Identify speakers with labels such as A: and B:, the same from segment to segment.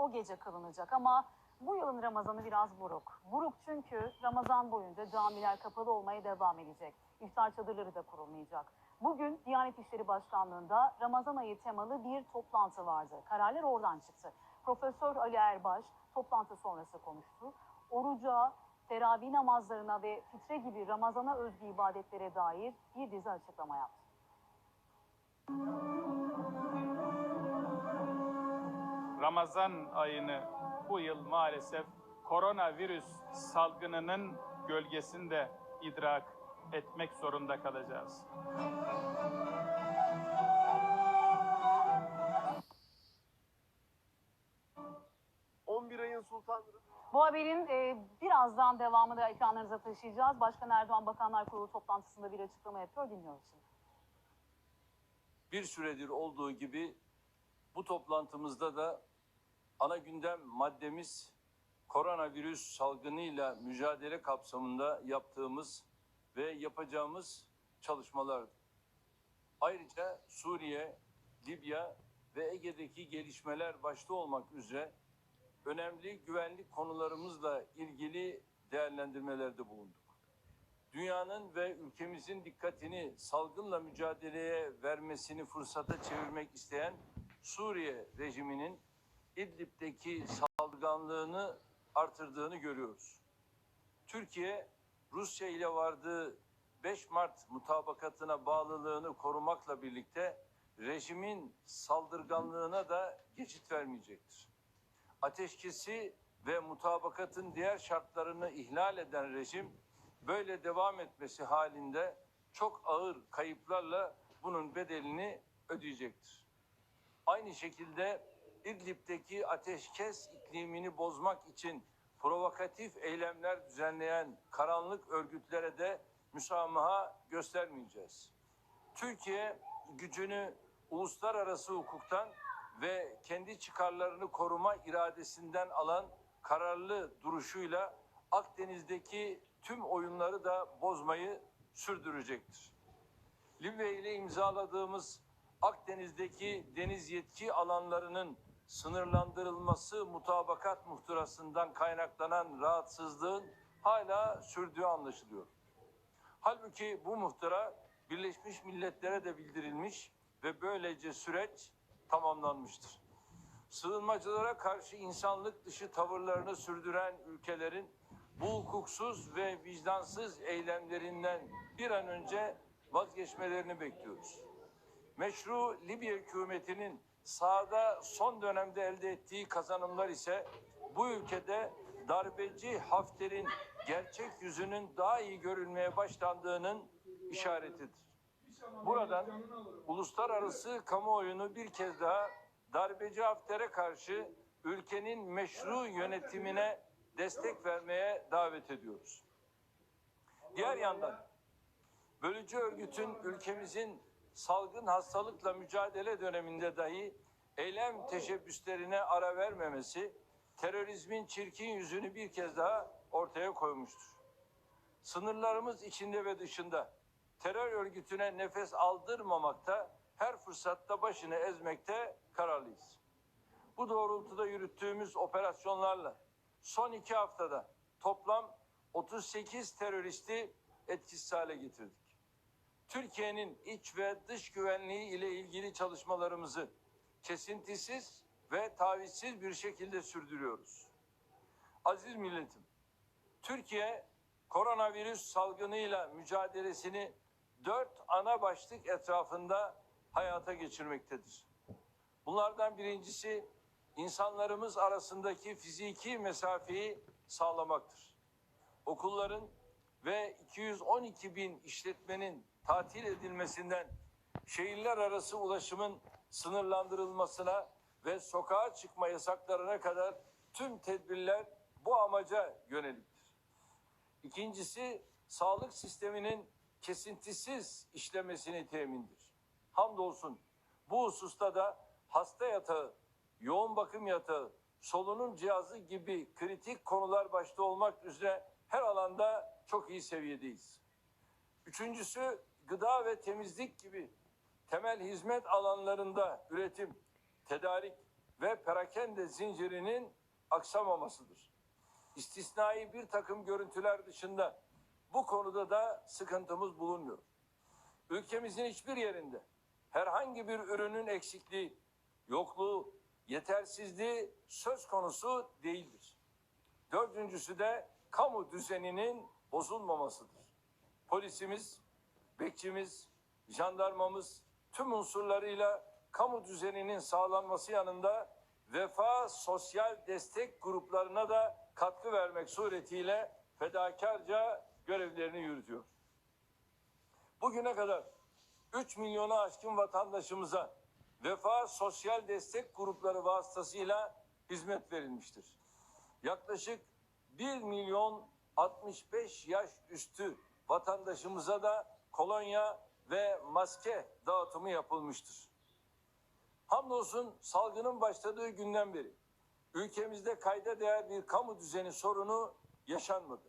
A: o gece kılınacak ama bu yılın Ramazanı biraz buruk. Buruk çünkü Ramazan boyunca camiler kapalı olmaya devam edecek. İftar çadırları da kurulmayacak. Bugün Diyanet İşleri Başkanlığı'nda Ramazan ayı temalı bir toplantı vardı. Kararlar oradan çıktı. Profesör Ali Erbaş toplantı sonrası konuştu. Oruca, teravih namazlarına ve fitre gibi Ramazan'a özgü ibadetlere dair bir dizi açıklama yaptı.
B: Ramazan ayını bu yıl maalesef koronavirüs salgınının gölgesinde idrak etmek zorunda kalacağız.
C: ayın sultanıdır.
A: Bu haberin e, birazdan devamını da ekranlarınıza taşıyacağız. Başkan Erdoğan Bakanlar Kurulu toplantısında bir açıklama yapıyor. Dinliyoruz şimdi.
D: bir süredir olduğu gibi bu toplantımızda da ana gündem maddemiz koronavirüs salgınıyla mücadele kapsamında yaptığımız ve yapacağımız çalışmalardı. Ayrıca Suriye, Libya ve Ege'deki gelişmeler başta olmak üzere önemli güvenlik konularımızla ilgili değerlendirmelerde bulunduk dünyanın ve ülkemizin dikkatini salgınla mücadeleye vermesini fırsata çevirmek isteyen Suriye rejiminin İdlib'deki saldırganlığını artırdığını görüyoruz. Türkiye, Rusya ile vardığı 5 Mart mutabakatına bağlılığını korumakla birlikte rejimin saldırganlığına da geçit vermeyecektir. Ateşkesi ve mutabakatın diğer şartlarını ihlal eden rejim böyle devam etmesi halinde çok ağır kayıplarla bunun bedelini ödeyecektir. Aynı şekilde İdlib'deki ateşkes iklimini bozmak için provokatif eylemler düzenleyen karanlık örgütlere de müsamaha göstermeyeceğiz. Türkiye gücünü uluslararası hukuktan ve kendi çıkarlarını koruma iradesinden alan kararlı duruşuyla Akdeniz'deki tüm oyunları da bozmayı sürdürecektir. Libya ile imzaladığımız Akdeniz'deki deniz yetki alanlarının sınırlandırılması mutabakat muhtırasından kaynaklanan rahatsızlığın hala sürdüğü anlaşılıyor. Halbuki bu muhtıra Birleşmiş Milletler'e de bildirilmiş ve böylece süreç tamamlanmıştır. Sığınmacılara karşı insanlık dışı tavırlarını sürdüren ülkelerin bu hukuksuz ve vicdansız eylemlerinden bir an önce vazgeçmelerini bekliyoruz. Meşru Libya hükümetinin sahada son dönemde elde ettiği kazanımlar ise bu ülkede darbeci Hafter'in gerçek yüzünün daha iyi görülmeye başlandığının işaretidir. Buradan uluslararası kamuoyunu bir kez daha darbeci Hafter'e karşı ülkenin meşru yönetimine destek vermeye davet ediyoruz. Diğer yandan bölücü örgütün ülkemizin salgın hastalıkla mücadele döneminde dahi eylem teşebbüslerine ara vermemesi terörizmin çirkin yüzünü bir kez daha ortaya koymuştur. Sınırlarımız içinde ve dışında terör örgütüne nefes aldırmamakta, her fırsatta başını ezmekte kararlıyız. Bu doğrultuda yürüttüğümüz operasyonlarla son iki haftada toplam 38 teröristi etkisiz hale getirdik. Türkiye'nin iç ve dış güvenliği ile ilgili çalışmalarımızı kesintisiz ve tavizsiz bir şekilde sürdürüyoruz. Aziz milletim, Türkiye koronavirüs salgınıyla mücadelesini dört ana başlık etrafında hayata geçirmektedir. Bunlardan birincisi insanlarımız arasındaki fiziki mesafeyi sağlamaktır. Okulların ve 212 bin işletmenin tatil edilmesinden şehirler arası ulaşımın sınırlandırılmasına ve sokağa çıkma yasaklarına kadar tüm tedbirler bu amaca yöneliktir. İkincisi sağlık sisteminin kesintisiz işlemesini temindir. Hamdolsun bu hususta da hasta yatağı, yoğun bakım yatağı, solunum cihazı gibi kritik konular başta olmak üzere her alanda çok iyi seviyedeyiz. Üçüncüsü gıda ve temizlik gibi temel hizmet alanlarında üretim, tedarik ve perakende zincirinin aksamamasıdır. İstisnai bir takım görüntüler dışında bu konuda da sıkıntımız bulunmuyor. Ülkemizin hiçbir yerinde herhangi bir ürünün eksikliği, yokluğu, yetersizliği söz konusu değildir. Dördüncüsü de kamu düzeninin bozulmamasıdır. Polisimiz, bekçimiz, jandarmamız tüm unsurlarıyla kamu düzeninin sağlanması yanında vefa sosyal destek gruplarına da katkı vermek suretiyle fedakarca görevlerini yürütüyor. Bugüne kadar 3 milyona aşkın vatandaşımıza vefa sosyal destek grupları vasıtasıyla hizmet verilmiştir. Yaklaşık 1 milyon 65 yaş üstü vatandaşımıza da kolonya ve maske dağıtımı yapılmıştır. Hamdolsun salgının başladığı günden beri ülkemizde kayda değer bir kamu düzeni sorunu yaşanmadı.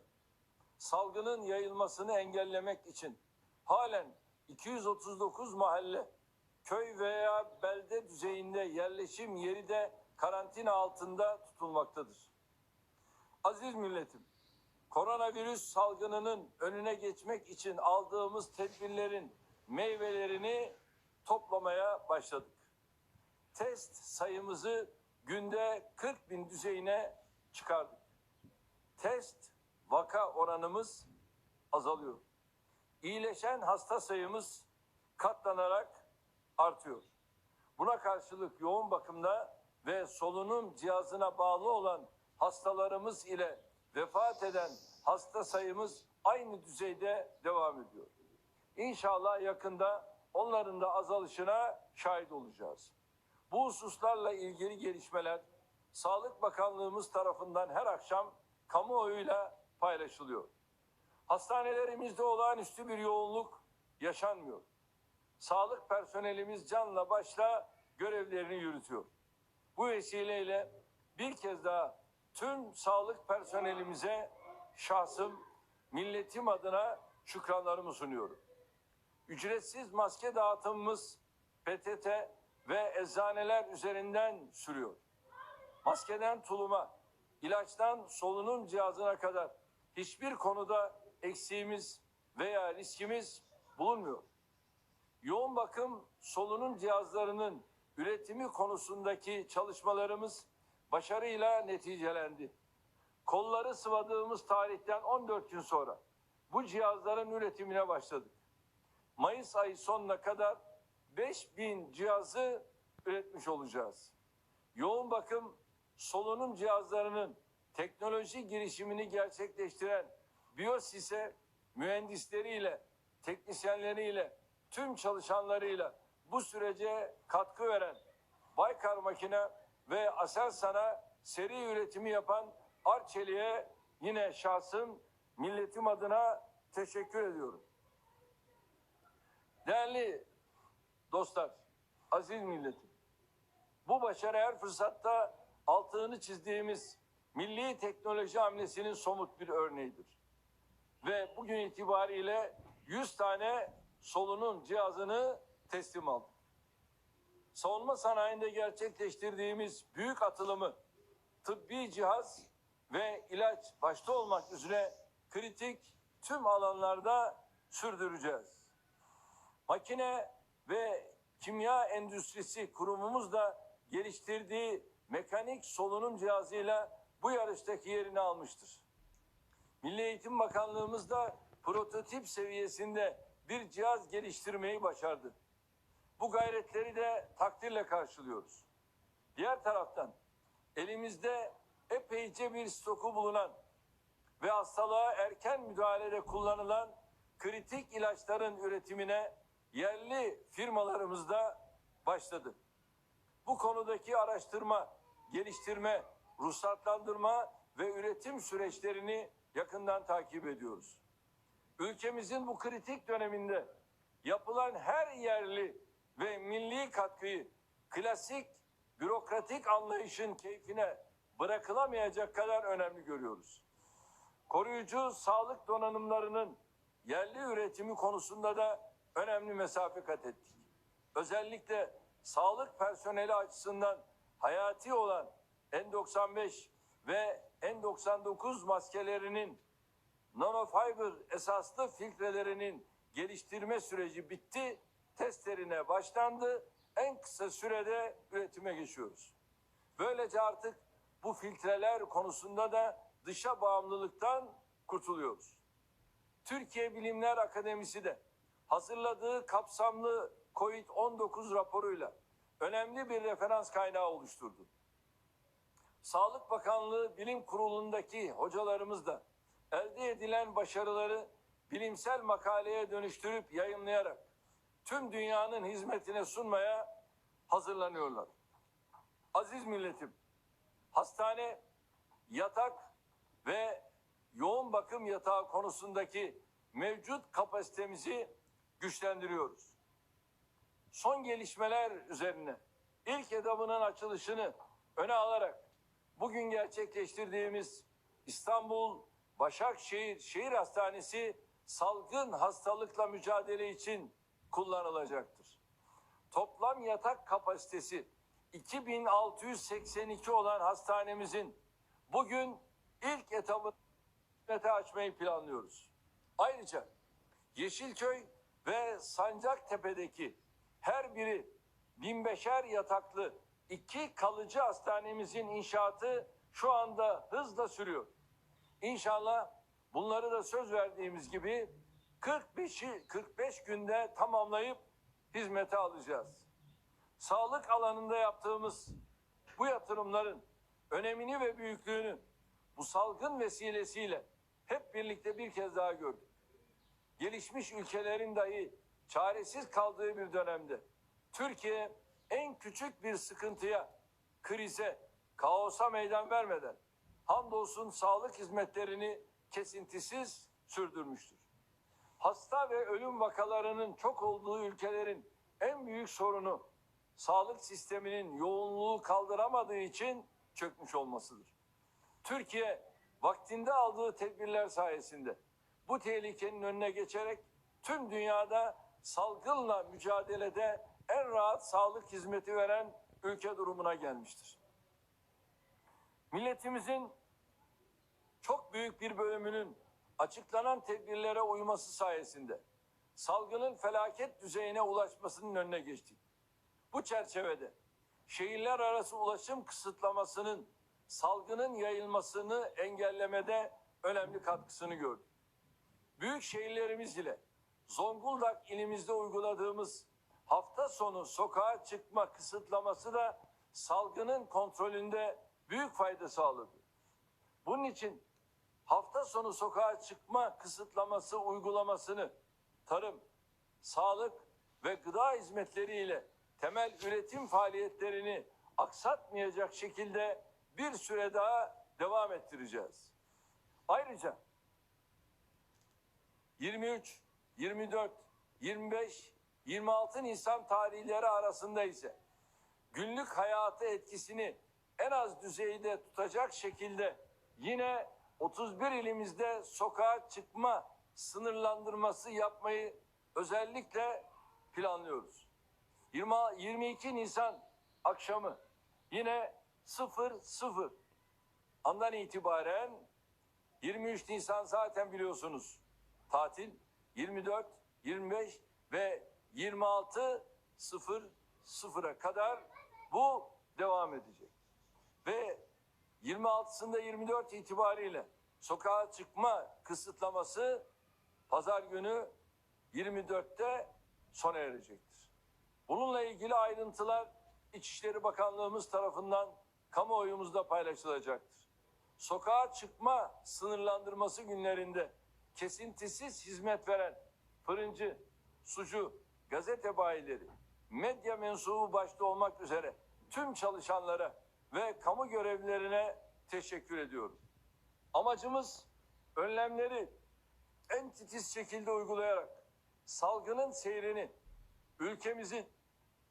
D: Salgının yayılmasını engellemek için halen 239 mahalle, köy veya belde düzeyinde yerleşim yeri de karantina altında tutulmaktadır. Aziz milletim, koronavirüs salgınının önüne geçmek için aldığımız tedbirlerin meyvelerini toplamaya başladık. Test sayımızı günde 40 bin düzeyine çıkardık. Test vaka oranımız azalıyor. İyileşen hasta sayımız katlanarak artıyor. Buna karşılık yoğun bakımda ve solunum cihazına bağlı olan hastalarımız ile vefat eden hasta sayımız aynı düzeyde devam ediyor. İnşallah yakında onların da azalışına şahit olacağız. Bu hususlarla ilgili gelişmeler Sağlık Bakanlığımız tarafından her akşam kamuoyuyla paylaşılıyor. Hastanelerimizde olağanüstü bir yoğunluk yaşanmıyor. Sağlık personelimiz canla başla görevlerini yürütüyor. Bu vesileyle bir kez daha tüm sağlık personelimize şahsım, milletim adına şükranlarımı sunuyorum. Ücretsiz maske dağıtımımız PTT ve eczaneler üzerinden sürüyor. Maskeden tuluma, ilaçtan solunum cihazına kadar hiçbir konuda eksiğimiz veya riskimiz bulunmuyor. Yoğun bakım solunum cihazlarının üretimi konusundaki çalışmalarımız başarıyla neticelendi. Kolları sıvadığımız tarihten 14 gün sonra bu cihazların üretimine başladık. Mayıs ayı sonuna kadar 5000 cihazı üretmiş olacağız. Yoğun bakım solunum cihazlarının teknoloji girişimini gerçekleştiren Biyosis'e mühendisleriyle, teknisyenleriyle, tüm çalışanlarıyla bu sürece katkı veren Baykar Makine ve Aselsan'a seri üretimi yapan Arçelik'e yine şahsım milletim adına teşekkür ediyorum. Değerli dostlar, aziz milletim. Bu başarı her fırsatta altını çizdiğimiz milli teknoloji hamlesinin somut bir örneğidir. Ve bugün itibariyle 100 tane solunum cihazını teslim aldık. Savunma sanayinde gerçekleştirdiğimiz büyük atılımı tıbbi cihaz ve ilaç başta olmak üzere kritik tüm alanlarda sürdüreceğiz. Makine ve kimya endüstrisi kurumumuz da geliştirdiği mekanik solunum cihazıyla bu yarıştaki yerini almıştır. Milli Eğitim Bakanlığımız da prototip seviyesinde bir cihaz geliştirmeyi başardı. Bu gayretleri de takdirle karşılıyoruz. Diğer taraftan elimizde epeyce bir stoku bulunan ve hastalığa erken müdahalede kullanılan kritik ilaçların üretimine yerli firmalarımızda başladı. Bu konudaki araştırma, geliştirme, ruhsatlandırma ve üretim süreçlerini yakından takip ediyoruz. Ülkemizin bu kritik döneminde yapılan her yerli ve milli katkıyı klasik bürokratik anlayışın keyfine bırakılamayacak kadar önemli görüyoruz. Koruyucu sağlık donanımlarının yerli üretimi konusunda da önemli mesafe kat ettik. Özellikle sağlık personeli açısından hayati olan N95 ve N99 maskelerinin nanofiber esaslı filtrelerinin geliştirme süreci bitti. Testlerine başlandı. En kısa sürede üretime geçiyoruz. Böylece artık bu filtreler konusunda da dışa bağımlılıktan kurtuluyoruz. Türkiye Bilimler Akademisi de hazırladığı kapsamlı COVID-19 raporuyla önemli bir referans kaynağı oluşturdu. Sağlık Bakanlığı Bilim Kurulu'ndaki hocalarımız da elde edilen başarıları bilimsel makaleye dönüştürüp yayınlayarak tüm dünyanın hizmetine sunmaya hazırlanıyorlar. Aziz milletim, hastane, yatak ve yoğun bakım yatağı konusundaki mevcut kapasitemizi güçlendiriyoruz. Son gelişmeler üzerine ilk edamının açılışını öne alarak bugün gerçekleştirdiğimiz İstanbul Başakşehir Şehir Hastanesi salgın hastalıkla mücadele için kullanılacaktır. Toplam yatak kapasitesi 2682 olan hastanemizin bugün ilk etabını hizmete açmayı planlıyoruz. Ayrıca Yeşilköy ve Sancaktepe'deki her biri 1005'er yataklı iki kalıcı hastanemizin inşaatı şu anda hızla sürüyor. İnşallah bunları da söz verdiğimiz gibi 45'i 45 günde tamamlayıp hizmete alacağız. Sağlık alanında yaptığımız bu yatırımların önemini ve büyüklüğünü bu salgın vesilesiyle hep birlikte bir kez daha gördük. Gelişmiş ülkelerin dahi çaresiz kaldığı bir dönemde Türkiye en küçük bir sıkıntıya, krize, kaosa meydan vermeden hamdolsun sağlık hizmetlerini kesintisiz sürdürmüştür. Hasta ve ölüm vakalarının çok olduğu ülkelerin en büyük sorunu sağlık sisteminin yoğunluğu kaldıramadığı için çökmüş olmasıdır. Türkiye vaktinde aldığı tedbirler sayesinde bu tehlikenin önüne geçerek tüm dünyada salgınla mücadelede en rahat sağlık hizmeti veren ülke durumuna gelmiştir. Milletimizin çok büyük bir bölümünün açıklanan tedbirlere uyması sayesinde salgının felaket düzeyine ulaşmasının önüne geçtik. Bu çerçevede şehirler arası ulaşım kısıtlamasının salgının yayılmasını engellemede önemli katkısını gördük. Büyük şehirlerimiz ile Zonguldak ilimizde uyguladığımız hafta sonu sokağa çıkma kısıtlaması da salgının kontrolünde büyük fayda sağladı. Bunun için hafta sonu sokağa çıkma kısıtlaması uygulamasını tarım, sağlık ve gıda hizmetleri ile temel üretim faaliyetlerini aksatmayacak şekilde bir süre daha devam ettireceğiz. Ayrıca 23, 24, 25, 26 Nisan tarihleri arasında ise günlük hayatı etkisini en az düzeyde tutacak şekilde yine 31 ilimizde sokağa çıkma sınırlandırması yapmayı özellikle planlıyoruz. 20, 22 Nisan akşamı yine 00 andan itibaren 23 Nisan zaten biliyorsunuz tatil 24, 25 ve 26 0 0'a kadar bu devam edecek. Ve 26'sında 24 itibariyle sokağa çıkma kısıtlaması pazar günü 24'te sona erecektir. Bununla ilgili ayrıntılar İçişleri Bakanlığımız tarafından kamuoyumuzda paylaşılacaktır. Sokağa çıkma sınırlandırması günlerinde kesintisiz hizmet veren fırıncı, sucu, gazete bayileri, medya mensubu başta olmak üzere tüm çalışanlara ve kamu görevlilerine teşekkür ediyorum. Amacımız önlemleri en titiz şekilde uygulayarak salgının seyrini ülkemizin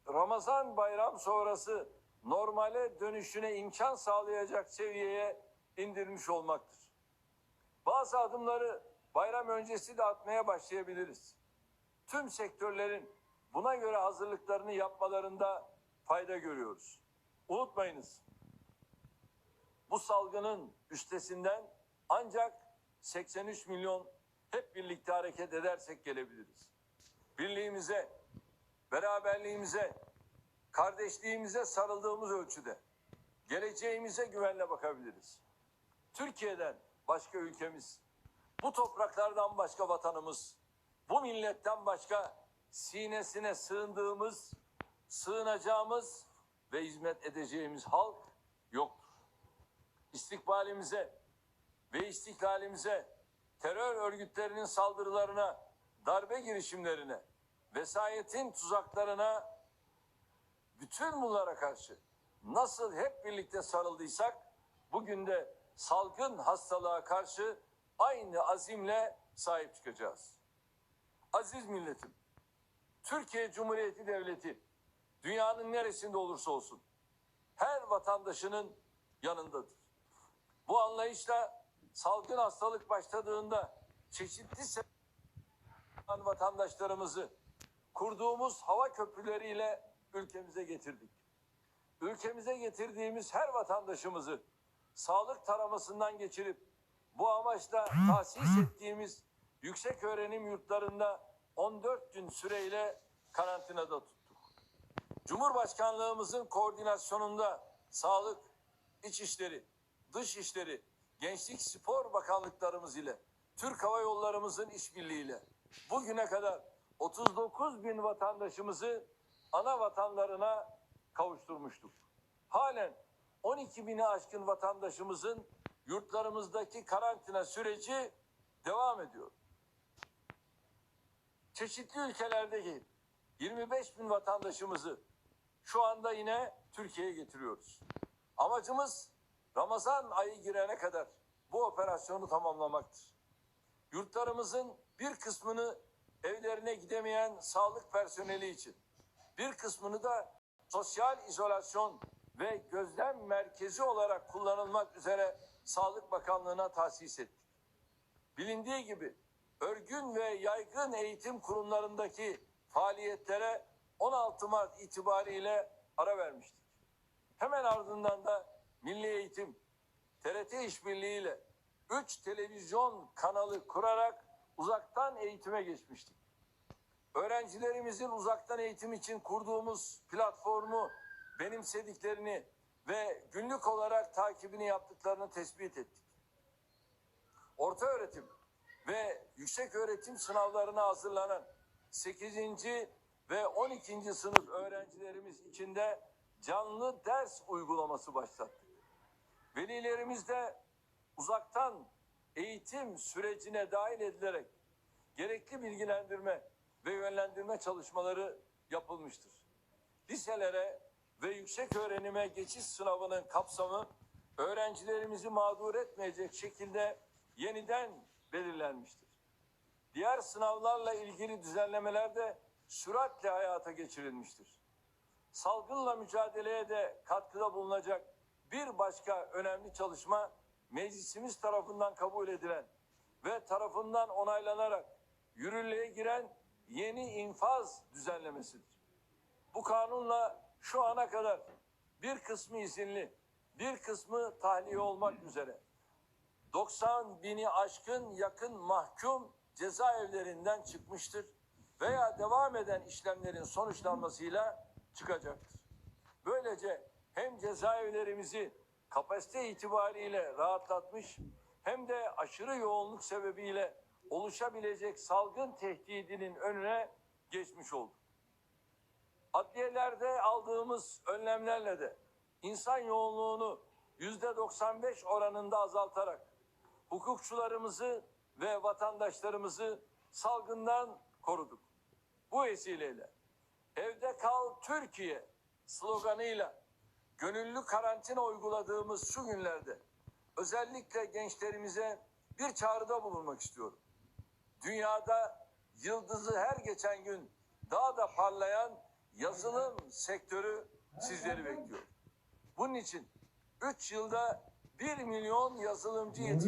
D: Ramazan bayram sonrası normale dönüşüne imkan sağlayacak seviyeye indirmiş olmaktır. Bazı adımları bayram öncesi de atmaya başlayabiliriz. Tüm sektörlerin buna göre hazırlıklarını yapmalarında fayda görüyoruz. Unutmayınız. Bu salgının üstesinden ancak 83 milyon hep birlikte hareket edersek gelebiliriz. Birliğimize, beraberliğimize, kardeşliğimize sarıldığımız ölçüde geleceğimize güvenle bakabiliriz. Türkiye'den başka ülkemiz, bu topraklardan başka vatanımız, bu milletten başka sinesine sığındığımız, sığınacağımız ve hizmet edeceğimiz halk yoktur. İstikbalimize ve istiklalimize, terör örgütlerinin saldırılarına, darbe girişimlerine, vesayetin tuzaklarına, bütün bunlara karşı nasıl hep birlikte sarıldıysak, bugün de salgın hastalığa karşı aynı azimle sahip çıkacağız. Aziz milletim, Türkiye Cumhuriyeti Devleti dünyanın neresinde olursa olsun her vatandaşının yanındadır. Bu anlayışla salgın hastalık başladığında çeşitli sebeplerden vatandaşlarımızı kurduğumuz hava köprüleriyle ülkemize getirdik. Ülkemize getirdiğimiz her vatandaşımızı sağlık taramasından geçirip bu amaçla tahsis ettiğimiz yüksek öğrenim yurtlarında 14 gün süreyle karantinada tuttuk. Cumhurbaşkanlığımızın koordinasyonunda Sağlık, İçişleri, Dışişleri, Gençlik Spor Bakanlıklarımız ile Türk Hava Yollarımızın işbirliğiyle bugüne kadar 39 bin vatandaşımızı ana vatanlarına kavuşturmuştuk. Halen 12 bini aşkın vatandaşımızın yurtlarımızdaki karantina süreci devam ediyor. Çeşitli ülkelerdeki 25 bin vatandaşımızı şu anda yine Türkiye'ye getiriyoruz. Amacımız Ramazan ayı girene kadar bu operasyonu tamamlamaktır. Yurtlarımızın bir kısmını evlerine gidemeyen sağlık personeli için, bir kısmını da sosyal izolasyon ve gözlem merkezi olarak kullanılmak üzere Sağlık Bakanlığı'na tahsis ettik. Bilindiği gibi örgün ve yaygın eğitim kurumlarındaki faaliyetlere 16 Mart itibariyle ara vermiştik. Hemen ardından da Milli Eğitim, TRT işbirliğiyle 3 televizyon kanalı kurarak uzaktan eğitime geçmiştik. Öğrencilerimizin uzaktan eğitim için kurduğumuz platformu benimsediklerini ve günlük olarak takibini yaptıklarını tespit ettik. Orta öğretim ve yüksek öğretim sınavlarına hazırlanan 8. ve 12. sınıf öğrencilerimiz için de canlı ders uygulaması başlattık. Velilerimiz de uzaktan eğitim sürecine dahil edilerek gerekli bilgilendirme ve yönlendirme çalışmaları yapılmıştır. Liselere ve yüksek öğrenime geçiş sınavının kapsamı öğrencilerimizi mağdur etmeyecek şekilde yeniden belirlenmiştir. Diğer sınavlarla ilgili düzenlemeler de süratle hayata geçirilmiştir. Salgınla mücadeleye de katkıda bulunacak bir başka önemli çalışma meclisimiz tarafından kabul edilen ve tarafından onaylanarak yürürlüğe giren yeni infaz düzenlemesidir. Bu kanunla şu ana kadar bir kısmı izinli, bir kısmı tahliye olmak üzere 90 bini aşkın yakın mahkum cezaevlerinden çıkmıştır veya devam eden işlemlerin sonuçlanmasıyla çıkacaktır. Böylece hem cezaevlerimizi kapasite itibariyle rahatlatmış hem de aşırı yoğunluk sebebiyle oluşabilecek salgın tehdidinin önüne geçmiş olduk. Adliyelerde aldığımız önlemlerle de insan yoğunluğunu yüzde 95 oranında azaltarak hukukçularımızı ve vatandaşlarımızı salgından koruduk. Bu vesileyle evde kal Türkiye sloganıyla gönüllü karantina uyguladığımız şu günlerde özellikle gençlerimize bir çağrıda bulunmak istiyorum. Dünyada yıldızı her geçen gün daha da parlayan yazılım sektörü sizleri bekliyor. Bunun için 3 yılda 1 milyon yazılımcı yetiştirmek